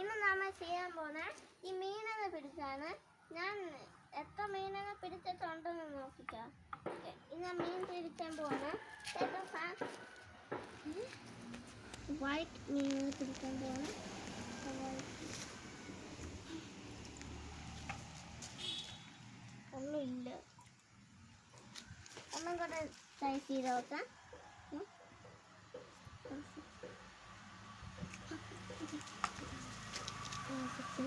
ഇന്ന് നമ്മൾ ചെയ്യാൻ പോണ ഈ മീനിനെ പിടിച്ചാണ്. ഞാൻ എത്ര മീനിനെ പിടിച്ചിട്ടുണ്ടെന്ന് നോക്കിക്കോ. ഓക്കെ ഇന്ന് മീൻ പിടിക്കാൻ പോണ വൈറ്റ് മീനിനെ പിടിക്കാൻ പോണ ഒന്നുമില്ല. ഒന്നും കൂടെ ട്രൈ ചെയ്ത് നോക്കാം.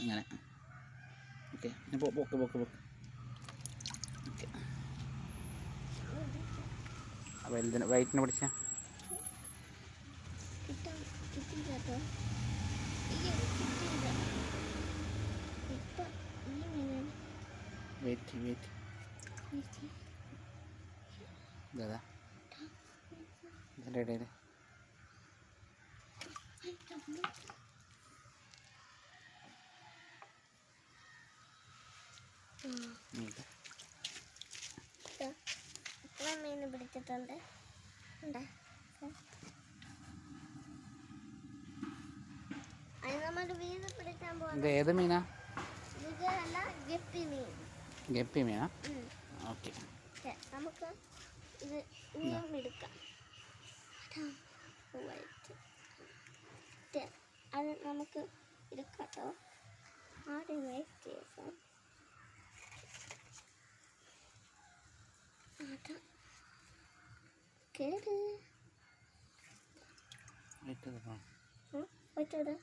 അങ്ങനെ ഓക്കെ പോക്ക് പോക്ക് പോക്ക്. ഓക്കെ. വലുതിന് വൈറ്റിന് പിടിച്ച? Wait wait. ഇതാ ഇതിന്റെ ഇടയിൽ ഇത്ര മീൻ പിടിച്ചിട്ടുണ്ട് ഇത് ഏത് മീനാ? ഗപ്പി മീനാ? ഓക്കെ. നമുക്ക് ഇത് എടുക്കാം. അത് നമുക്ക് എടുക്കാം കേട്ടോ. ആദ്യം വേസ്റ്റ് ചെയ്യാം അതാ കേട് വെയിറ്റ് ചെയ്തോ പറ്റൂടെ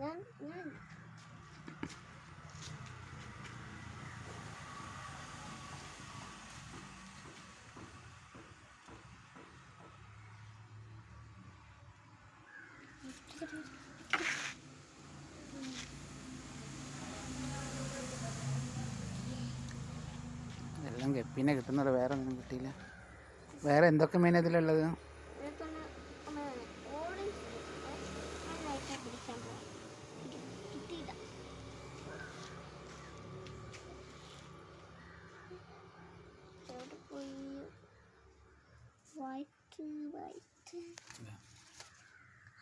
ഞാൻ ഞാൻ എല്ലാം ഗപ്പീനെ കിട്ടുന്നുള്ളൂ വേറെ ഒന്നും കിട്ടിയില്ല വേറെ എന്തൊക്കെ മീൻ ഇതിലുള്ളത് ഇതൊന്ന് കിട്ടുന്നത് വേറെ ഒന്നും പിടിക്കാൻ വേറെ കിട്ടിയില്ല മീൻ പോയി വൈറ്റ് വൈറ്റ് ആ,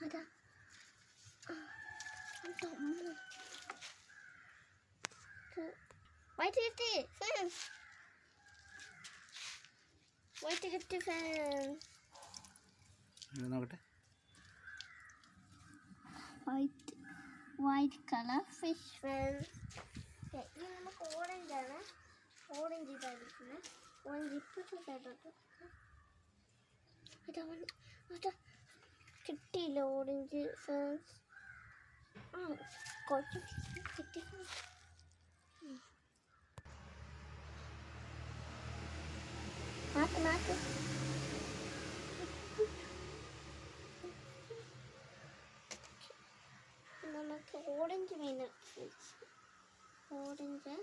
അതാ അമ്മ. ഇത് വൈറ്റ് ഫാൻസ് ഇത് നോക്കട്ടെ. White white colour fish fans ഇത് നമുക്ക് ഓറഞ്ച് ആണ്. ഓറഞ്ച് ഇതായിരിക്കുന്നത് ഓറഞ്ച് ഇപ്പോഴത്തെ വന്ന് അതാ കിട്ടിയില്ല ഓറഞ്ച് ഫാൻസ് ആ കുറച്ച് കിട്ടി. മാറ്റ് നമുക്ക് ഓറഞ്ച് മീൻ ഓറഞ്ച്.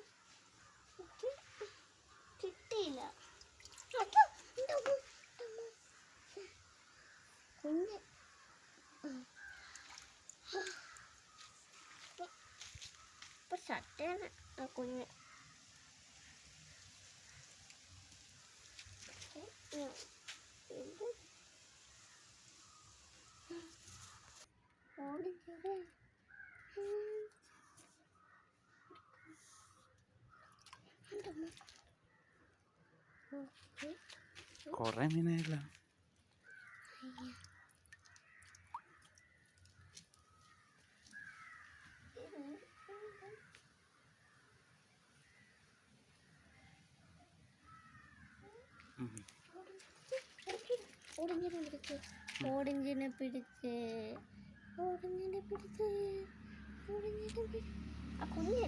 കിട്ടിയില്ല. കുഞ്ഞ്. ഇപ്പൊ- ഇപ്പൊ ആ കുഞ്ഞ്. കുറേ മീനായില്ല. ഓറഞ്ചിനെ പിടിച്ച് ഓറഞ്ചിനെ പിടിച്ച് ഓടുന്നതിന്റെ പിടിച്ച് ഓടുന്നതിന്റെ പിടിച്ച് ആ കുഞ്ഞ്.